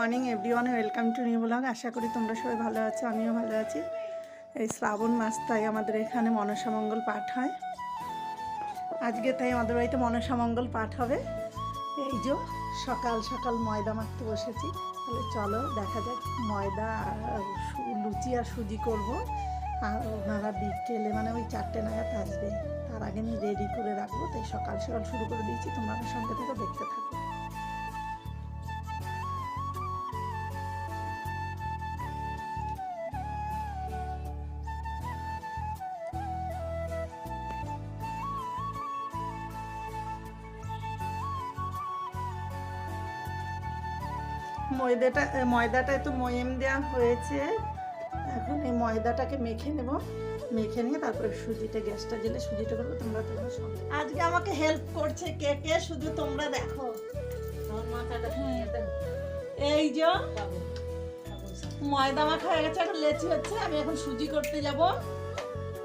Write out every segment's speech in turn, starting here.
Morning everyone welcome to new vlog আশা করি তোমরা সবাই ভালো আছো, আমিও ভালো আছি। এই শ্রাবণ মাস, তাই আমাদের এখানে মনসামঙ্গল পাঠ হয়। আজকে তাই আমাদের বাড়িতে মনসামঙ্গল পাঠ হবে। এই যে সকাল সকাল ময়দা মাখতে বসেছি। তাহলে চলো দেখা যাক ময়দা আর লুচি আর সুজি করব। আর ওনারা বিকেলে মানে ওই চারটে নাগাদ আসবে। তার আগে আমি রেডি করে রাখব। তাই সকাল সকাল শুরু করে দিয়েছি। তোমরা সঙ্গে থেকে, দেখতে থাকো। ময়দাটা ময়দাটা একটু ময়েম দেওয়া হয়েছে। এখন এই ময়দাটাকে মেখে নেব। মেখে নিয়ে তারপরে সুজিটা গ্যাসটা জেলে সুজিটা করব তোমরা তোমরা সঙ্গে আজকে আমাকে হেল্প করছে কে কে? শুধু তোমরা দেখো। এই যে ময়দা মাখা হয়ে গেছে এখন লেচি হচ্ছে আমি এখন সুজি করতে যাব।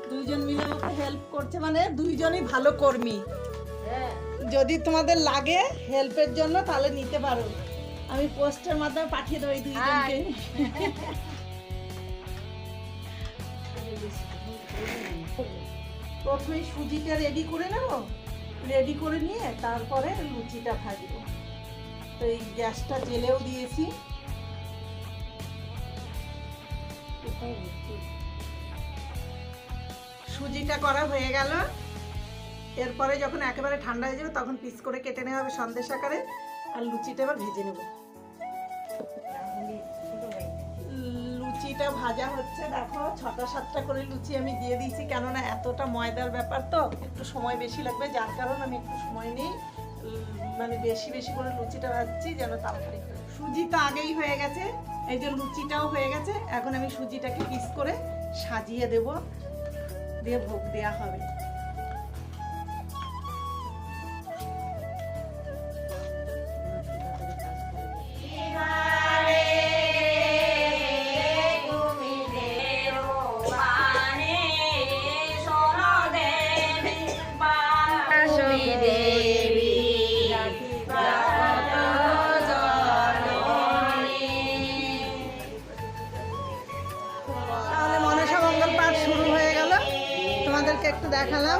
দুইজন মিলে আমাকে হেল্প করছে মানে দুইজনই ভালো কর্মী। যদি তোমাদের লাগে হেল্পের জন্য তাহলে নিতে পারো। আমি পোস্টের মাধ্যমে পাঠিয়ে দেবো এই দুইজনকে। প্রথমে সুজিটা রেডি করে নেব রেডি করে নিয়ে তারপরে লুচিটা ভাজবো। তো এই গ্যাসটা জেলেও দিয়েছি। সুজিটা করা হয়ে গেল। এরপরে যখন একেবারে ঠান্ডা হয়ে যাবে, তখন পিস করে কেটে নেওয়া হবে সন্দেশ আকারে। আর লুচিটা এবার ভেজে নেব। লুচিটা ভাজা হচ্ছে, দেখো, ছটা সাতটা করে লুচি আমি দিয়ে দিয়েছি, কেননা এতটা ময়দার ব্যাপার তো, একটু সময় বেশি লাগবে, যার কারণ আমি একটু সময় নেই মানে বেশি বেশি করে লুচিটা ভাজছি, যেন তাড়াতাড়ি সুজি তো আগেই হয়ে গেছে, এই যে লুচিটাও হয়ে গেছে, এখন আমি সুজিটাকে পিস করে সাজিয়ে দেব, দিয়ে ভোগ দেওয়া হবে। একটু দেখালাম।